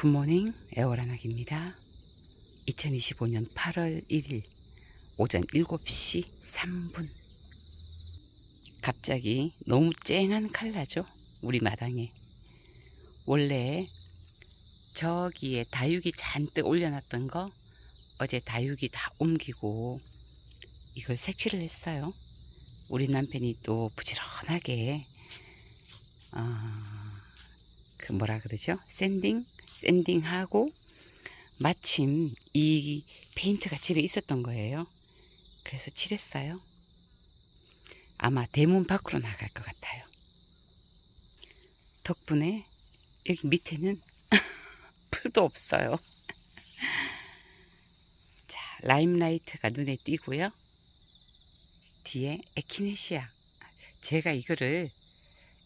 굿모닝 에어라나기입니다. 2025년 8월 1일 오전 7시 3분 갑자기 너무 쨍한 칼라죠. 우리 마당에. 원래 저기에 다육이 잔뜩 올려놨던 거 어제 다육이 다 옮기고 이걸 색칠을 했어요. 우리 남편이 또 부지런하게 아, 그 뭐라 그러죠? 샌딩 샌딩하고 마침 이 페인트가 집에 있었던 거예요. 그래서 칠했어요. 아마 대문 밖으로 나갈 것 같아요. 덕분에 여기 밑에는 풀도 없어요. 자, 라임라이트가 눈에 띄고요. 뒤에 에키네시아. 제가 이거를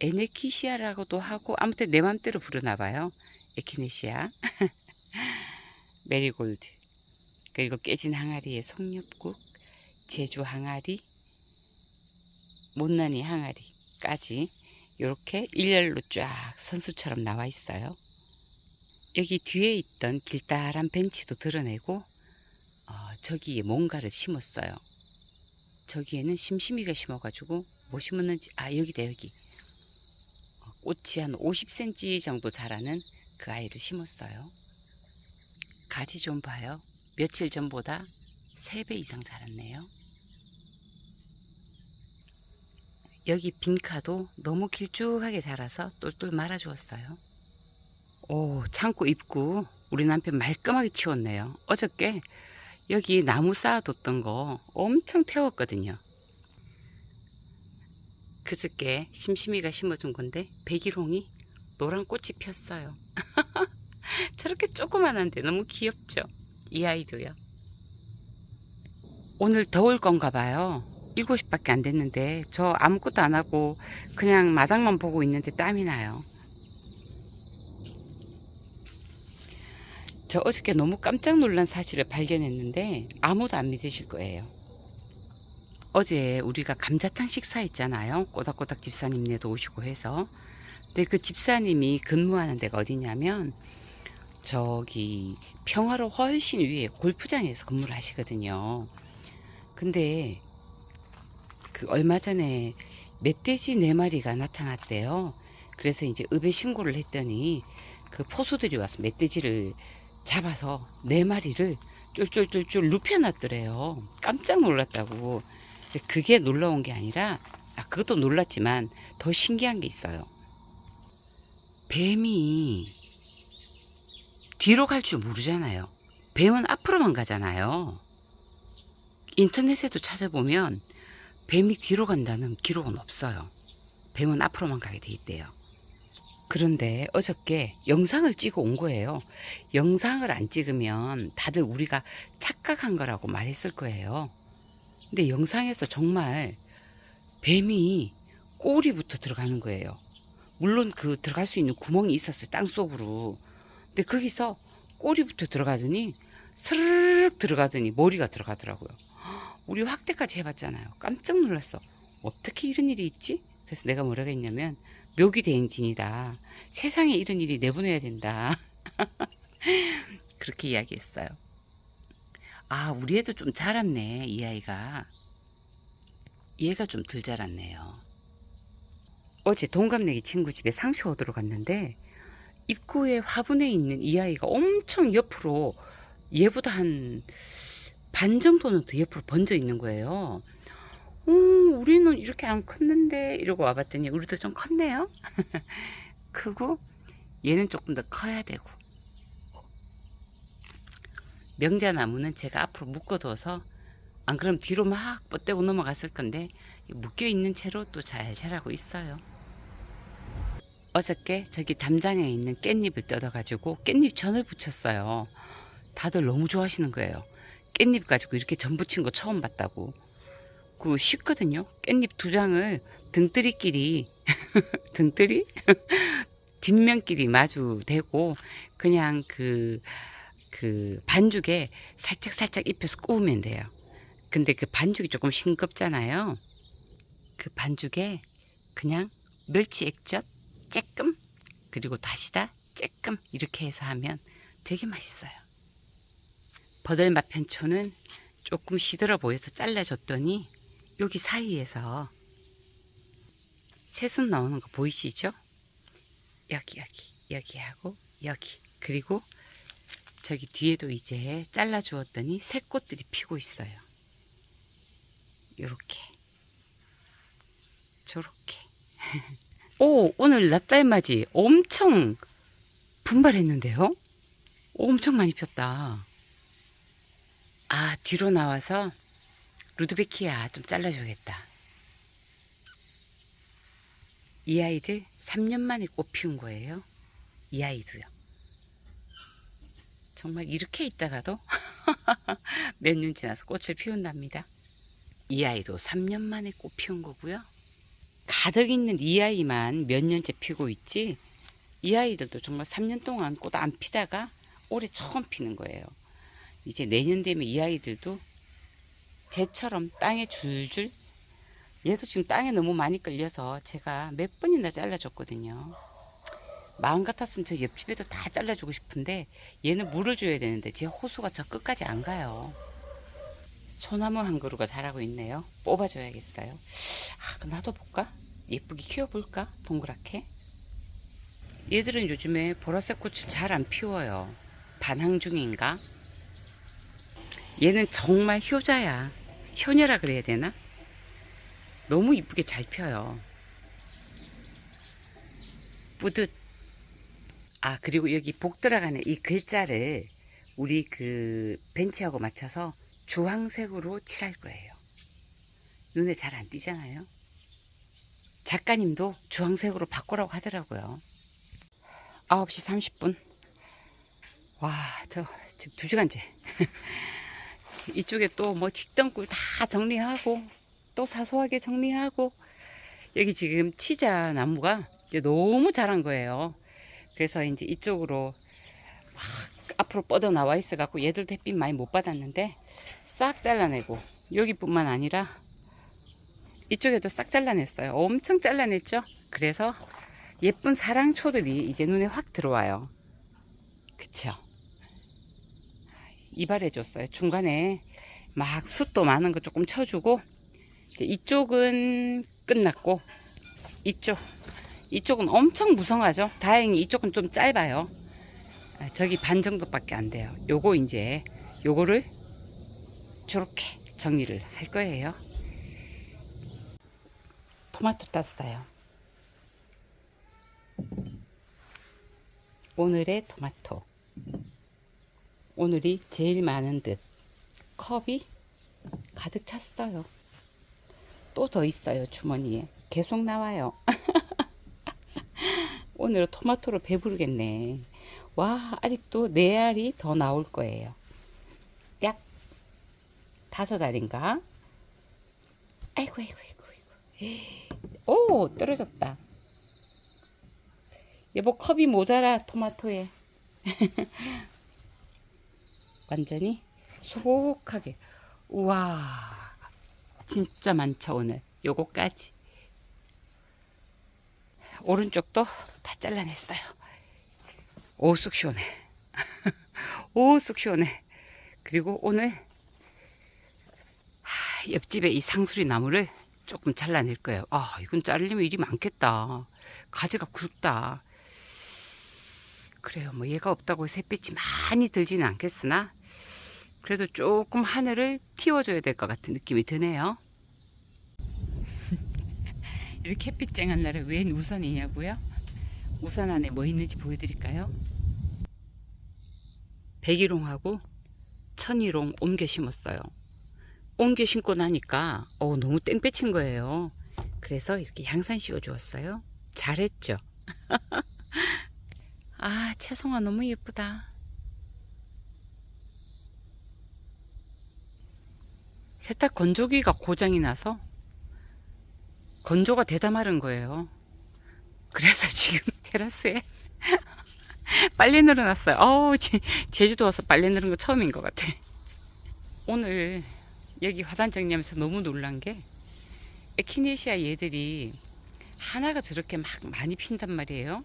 에네키시아라고도 하고 아무튼 내 맘대로 부르나 봐요. 에키네시아. 메리골드. 그리고 깨진 항아리의 송엽국, 제주 항아리, 못난이 항아리까지 이렇게 일렬로 쫙 선수처럼 나와 있어요. 여기 뒤에 있던 길다란 벤치도 드러내고 어, 저기에 뭔가를 심었어요. 저기에는 심심이가 심어가지고 뭐 심었는지 아 여기다 여기 어, 꽃이 한 50cm 정도 자라는 그 아이를 심었어요. 가지 좀 봐요. 며칠 전보다 3배 이상 자랐네요. 여기 빈카도 너무 길쭉하게 자라서 똘똘 말아주었어요. 오, 창고 입구 우리 남편 말끔하게 치웠네요. 어저께 여기 나무 쌓아뒀던 거 엄청 태웠거든요. 그저께 심심이가 심어준 건데 백일홍이 노란 꽃이 폈어요. 저렇게 조그만한데 너무 귀엽죠? 이 아이도요. 오늘 더울 건가 봐요. 7시밖에 안 됐는데 저 아무것도 안 하고 그냥 마당만 보고 있는데 땀이 나요. 저 어저께 너무 깜짝 놀란 사실을 발견했는데 아무도 안 믿으실 거예요. 어제 우리가 감자탕 식사했잖아요. 꼬닥꼬닥 집사님네도 오시고 해서. 근데 그 집사님이 근무하는 데가 어디냐면 저기 평화로 훨씬 위에 골프장에서 근무를 하시거든요. 근데 그 얼마 전에 멧돼지 네 마리가 나타났대요. 그래서 이제 읍에 신고를 했더니 그 포수들이 와서 멧돼지를 잡아서 네 마리를 쫄쫄쫄쫄 눕혀놨더래요. 깜짝 놀랐다고. 그게 놀라운 게 아니라, 아, 그것도 놀랐지만 더 신기한 게 있어요. 뱀이 뒤로 갈 줄 모르잖아요. 뱀은 앞으로만 가잖아요. 인터넷에도 찾아보면 뱀이 뒤로 간다는 기록은 없어요. 뱀은 앞으로만 가게 돼 있대요. 그런데 어저께 영상을 찍어 온 거예요. 영상을 안 찍으면 다들 우리가 착각한 거라고 말했을 거예요. 근데 영상에서 정말 뱀이 꼬리부터 들어가는 거예요. 물론 그 들어갈 수 있는 구멍이 있었어요. 땅 속으로. 근데 거기서 꼬리부터 들어가더니 스르륵 들어가더니 머리가 들어가더라고요. 우리 확대까지 해봤잖아요. 깜짝 놀랐어. 어떻게 이런 일이 있지? 그래서 내가 뭐라고 했냐면 묘기 대행진이다. 세상에 이런 일이 내보내야 된다. 그렇게 이야기했어요. 아, 우리 애도 좀 자랐네, 이 아이가. 얘가 좀 덜 자랐네요. 어제 동갑내기 친구 집에 상시 얻으러 갔는데 입구에 화분에 있는 이 아이가 엄청 옆으로 얘보다 한 반 정도는 더 옆으로 번져 있는 거예요. 어, 우리는 이렇게 안 컸는데 이러고 와봤더니 우리도 좀 컸네요. 크고 얘는 조금 더 커야 되고 명자나무는 제가 앞으로 묶어둬서 안 그럼 뒤로 막 뻗대고 넘어갔을 건데 묶여 있는 채로 또 잘 자라고 있어요. 어저께 저기 담장에 있는 깻잎을 뜯어가지고 깻잎 전을 붙였어요. 다들 너무 좋아하시는 거예요. 깻잎 가지고 이렇게 전 붙인 거 처음 봤다고. 그 쉽거든요. 깻잎 두 장을 등뜨리끼리 등뜨리 뒷면끼리 마주 대고 그냥 그, 그 반죽에 살짝 살짝 입혀서 구우면 돼요. 근데 그 반죽이 조금 싱겁잖아요. 그 반죽에 그냥 멸치 액젓 조금 그리고 다시다 쬐끔 이렇게 해서 하면 되게 맛있어요. 버들맛 편초는 조금 시들어 보여서 잘라줬더니 여기 사이에서 새순 나오는 거 보이시죠? 여기 여기 여기 하고 여기 그리고 저기 뒤에도 이제 잘라 주었더니 새 꽃들이 피고 있어요. 요렇게 저렇게 오 오늘 낮달맞이 엄청 분발했는데요? 엄청 많이 폈다. 아 뒤로 나와서 루드베키아 좀 잘라줘야겠다. 이 아이들 3년 만에 꽃 피운 거예요. 이 아이도요. 정말 이렇게 있다가도 몇 년 지나서 꽃을 피운답니다. 이 아이도 3년 만에 꽃 피운 거고요. 가득 있는 이 아이만 몇 년째 피고 있지 이 아이들도 정말 3년 동안 꽃 안 피다가 올해 처음 피는 거예요. 이제 내년 되면 이 아이들도 쟤처럼 땅에 줄줄 얘도 지금 땅에 너무 많이 끌려서 제가 몇 번이나 잘라줬거든요. 마음 같았으면 저 옆집에도 다 잘라주고 싶은데 얘는 물을 줘야 되는데 제 호수가 저 끝까지 안 가요. 소나무 한 그루가 자라고 있네요. 뽑아줘야겠어요. 놔둬볼까? 예쁘게 키워볼까? 동그랗게. 얘들은 요즘에 보라색 꽃을 잘 안 피워요. 반항 중인가? 얘는 정말 효자야. 효녀라 그래야 되나? 너무 이쁘게 잘 펴요. 뿌듯. 아, 그리고 여기 복 들어가는 이 글자를 우리 그 벤치하고 맞춰서 주황색으로 칠할 거예요. 눈에 잘 안 띄잖아요. 작가님도 주황색으로 바꾸라고 하더라고요. 9시 30분. 와, 저 지금 2시간째. 이쪽에 또 뭐 직덩굴 다 정리하고 또 사소하게 정리하고 여기 지금 치자 나무가 이제 너무 자란 거예요. 그래서 이제 이쪽으로 막 앞으로 뻗어 나와 있어 갖고 얘들도 햇빛 많이 못 받았는데 싹 잘라내고 여기뿐만 아니라 이쪽에도 싹 잘라냈어요. 엄청 잘라냈죠. 그래서 예쁜 사랑초들이 이제 눈에 확 들어와요. 그쵸? 이발해줬어요. 중간에 막 숯도 많은 거 조금 쳐주고 이쪽은 끝났고 이쪽 이쪽은 엄청 무성하죠. 다행히 이쪽은 좀 짧아요. 아, 저기 반 정도밖에 안 돼요. 요거 이제 요거를 저렇게 정리를 할 거예요. 토마토 땄어요. 오늘의 토마토. 오늘이 제일 많은 듯. 컵이 가득 찼어요. 또 더 있어요, 주머니에. 계속 나와요. 오늘은 토마토로 배부르겠네. 와, 아직도 네 알이 더 나올 거예요. 약 다섯 알인가? 아이고, 아이고, 아이고, 아이고. 오, 떨어졌다. 여보, 컵이 모자라, 토마토에. 완전히 소복하게. 우와, 진짜 많죠, 오늘. 요거까지. 오른쪽도 다 잘라냈어요. 오, 쑥 시원해. 오, 쑥 시원해. 그리고 오늘 하, 옆집에 이 상수리 나무를 조금 잘라낼 거예요. 아, 이건 자르려면 일이 많겠다. 가지가 굵다. 그래요. 뭐 얘가 없다고 햇빛이 많이 들지는 않겠으나 그래도 조금 하늘을 틔워줘야 될 것 같은 느낌이 드네요. 이렇게 햇빛 쨍한 날에 웬 우산이냐고요? 우산 안에 뭐 있는지 보여드릴까요? 백일홍하고 천일홍 옮겨 심었어요. 옮겨 심고 나니까 어, 너무 땡볕인 거예요. 그래서 이렇게 양산 씌워 주었어요. 잘했죠? 아, 채송아 너무 예쁘다. 세탁 건조기가 고장이 나서 건조가 대담하는 거예요. 그래서 지금 테라스에 빨래 늘어났어요. 어우, 제, 제주도 와서 빨래 늘은 거 처음인 것 같아. 오늘 여기 화단 정리하면서 너무 놀란 게 에키네시아 얘들이 하나가 저렇게 막 많이 핀단 말이에요.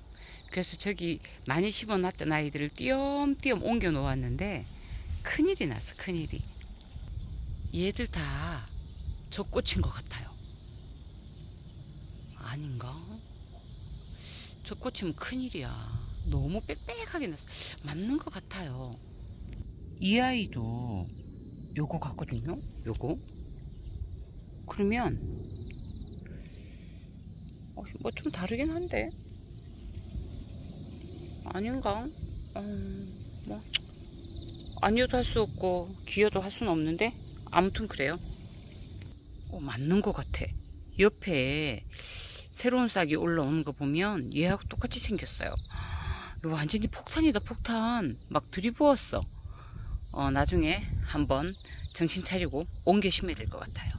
그래서 저기 많이 심어놨던 아이들을 띄엄띄엄 옮겨 놓았는데 큰일이 났어 큰일이. 얘들 다저 꽂힌 것 같아요. 아닌가? 저 꽂히면 큰일이야. 너무 빽빽하게 났어. 맞는 것 같아요. 이 아이도 요거 같거든요 요거 그러면 어, 뭐좀 다르긴 한데 아닌가? 음, 뭐 아니어도 할 수 없고 기여도 할 수는 없는데 아무튼 그래요. 어, 맞는 것 같아. 옆에 새로운 싹이 올라오는 거 보면 얘하고 똑같이 생겼어요. 완전히 폭탄이다 폭탄. 막 들이부었어. 어, 나중에 한번 정신 차리고 옮겨 심어야 될 것 같아요.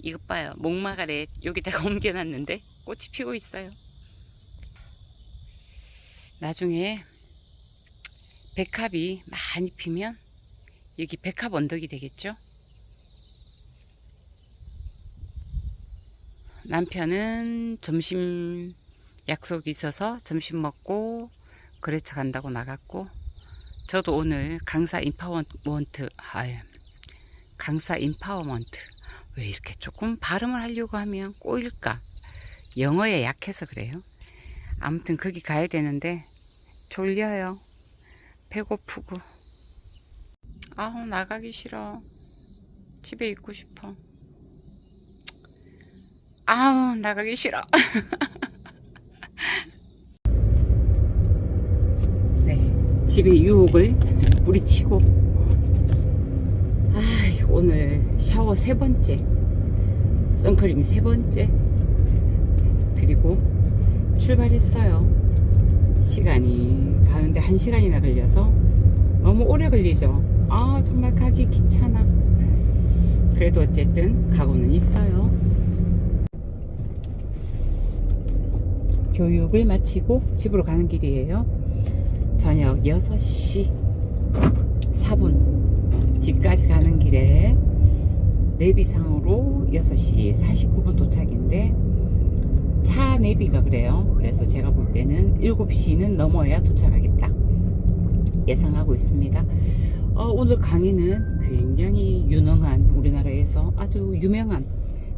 이것 봐요. 목마가래 여기다가 옮겨놨는데 꽃이 피고 있어요. 나중에 백합이 많이 피면 여기 백합 언덕이 되겠죠? 남편은 점심 약속이 있어서 점심 먹고 거래처 간다고 나갔고 저도 오늘 강사 인파워먼트 아유, 강사 인파워먼트 왜 이렇게 조금 발음을 하려고 하면 꼬일까? 영어에 약해서 그래요. 아무튼 거기 가야 되는데 졸려요. 배고프고. 아우 나가기 싫어. 집에 있고 싶어. 아우 나가기 싫어 네 집에 유혹을 뿌리치고 아 오늘 샤워 세 번째 선크림 세 번째 그리고 출발했어요 시간이 가는데 한 시간이나 걸려서 너무 오래 걸리죠. 아 정말 가기 귀찮아. 그래도 어쨌든 가고는 있어요. 교육을 마치고 집으로 가는 길이에요. 저녁 6시 4분 집까지 가는 길에 내비상으로 6시 49분 도착인데 차 내비가 그래요. 그래서 제가 볼 때는 7시는 넘어야 도착하겠다. 예상하고 있습니다. 어, 오늘 강의는 굉장히 유능한 우리나라에서 아주 유명한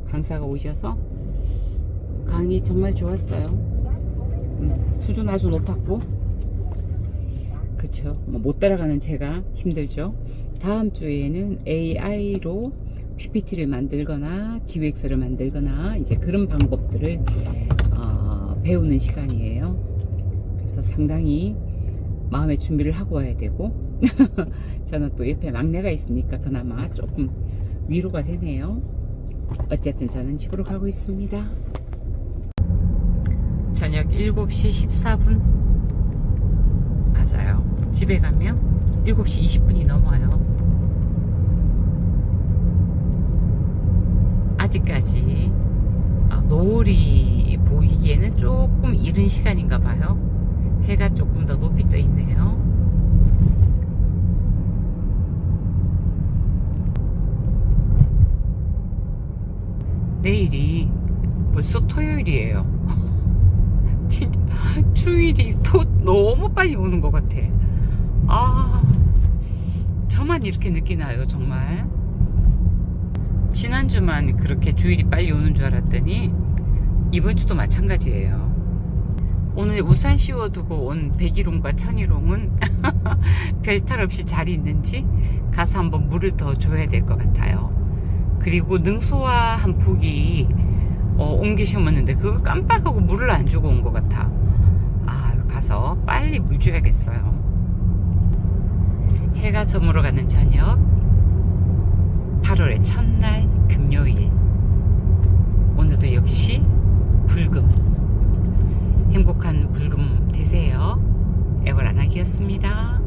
강사가 오셔서 강의 정말 좋았어요. 음, 수준 아주 높았고 그쵸 뭐못 따라가는 제가 힘들죠. 다음 주에는 AI로 PPT를 만들거나 기획서를 만들거나 이제 그런 방법들을 어, 배우는 시간이에요. 그래서 상당히 마음의 준비를 하고 와야 되고 저는 또 옆에 막내가 있으니까 그나마 조금 위로가 되네요. 어쨌든 저는 집으로 가고 있습니다. 저녁 7시 14분 맞아요. 집에 가면 7시 20분이 넘어요. 아직까지 아, 노을이 보이기에는 조금 이른 시간인가 봐요. 해가 조금 더 높이 떠 있네요. 내일이 벌써 토요일이에요. 진짜 주일이 또 너무 빨리 오는 것 같아. 아, 저만 이렇게 느끼나요, 정말? 지난주만 그렇게 주일이 빨리 오는 줄 알았더니 이번 주도 마찬가지예요. 오늘 우산 씌워두고 온 백일홍과 천일홍은 별탈 없이 잘 있는지 가서 한번 물을 더 줘야 될 것 같아요. 그리고 능소화 한 폭이 어, 옮기 심었는데 그거 깜빡하고 물을 안 주고 온 것 같아. 아 가서 빨리 물 줘야겠어요. 해가 저물어 가는 저녁. 8월의 첫날 금요일. 오늘도 역시 불금. 행복한 불금 되세요. 애월안하기였습니다